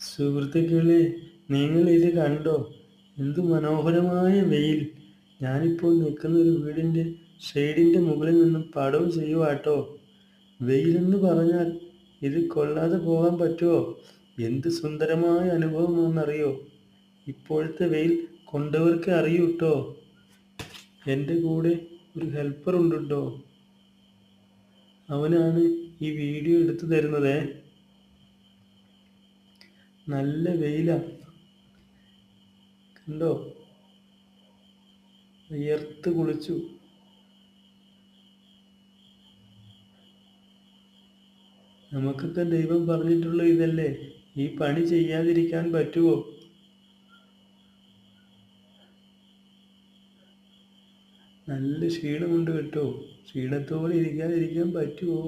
സുഹൃത്തുക്കളെ നിങ്ങൾ ഇത് കണ്ടോ? എന്ത് മനോഹരമായ വെയിൽ. ഞാനിപ്പോൾ നിൽക്കുന്ന ഒരു വീടിന്റെ ഷെയ്ഡിന്റെ മുകളിൽ നിന്നും പടവും ചെയ്യുവാട്ടോ. വെയിലെന്ന് പറഞ്ഞാൽ ഇത് കൊള്ളാതെ പോകാൻ പറ്റുമോ? എന്ത് സുന്ദരമായ അനുഭവമാണെന്നറിയോ? ഇപ്പോഴത്തെ വെയിൽ കൊണ്ടവർക്ക് അറിയൂട്ടോ? എന്റെ കൂടെ ഒരു ഹെൽപ്പർ ഉണ്ട് അവനാണ് ഈ വീഡിയോ എടുത്തു തരുന്നതേ. നല്ല വെയിലാ. കണ്ടോ? വിയർത്ത് കുളിച്ചു. നമുക്കൊക്കെ ദൈവം പറഞ്ഞിട്ടുള്ള ഇതല്ലേ? ഈ പണി ചെയ്യാതിരിക്കാൻ പറ്റുമോ നല്ല ക്ഷീണമുണ്ട് കേട്ടോ. ക്ഷീണത്തോടെ ഇരിക്കാതിരിക്കാൻ പറ്റുമോ